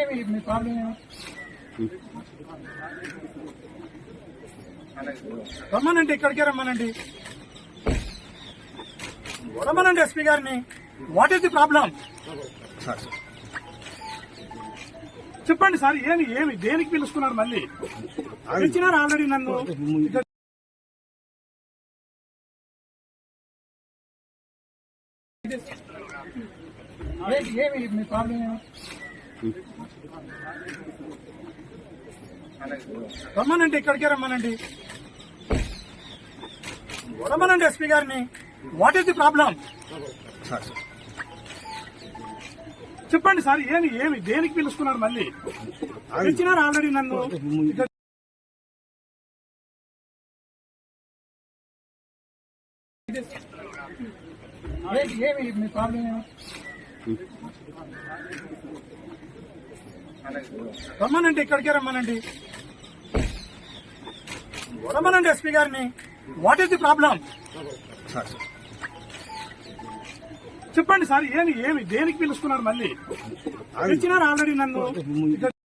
ఏమి మీ ప్రాబ్లం రమ్మనండి ఇక్కడికే రమ్మనండి. రమ్మనండి ఎస్పీ గారిని. వాట్ ఈస్ ది ప్రాబ్లం చెప్పండి సార్ ఏమి ఏమి దేనికి పిలుస్తున్నారు మళ్ళీ? పిలిచినారు ఆల్రెడీ నన్ను? ఇక్కడ ఏమి? మీ ప్రాబ్లం రమ్మనండి ఇక్కడికే రమ్మనండి. రమ్మనండి ఎస్పీ గారిని. వాట్ ఈస్ ది ప్రాబ్లం చెప్పండి సార్ ఏమి ఏమి? దేనికి పిలుస్తున్నారు మళ్ళీ? పిలిచినారు ఆల్రెడీ నన్ను? ఏమి? మీ ప్రాబ్లం ఏమి? రమ్మనండి ఇక్కడికే రమ్మనండి. రమ్మనండి ఎస్పీ గారిని. వాట్ ఈస్ ది ప్రాబ్లం చెప్పండి సార్ ఏమి ఏమి దేనికి పిలుస్తున్నారు మళ్ళీ? పిలిచినారు ఆల్రెడీ నన్ను?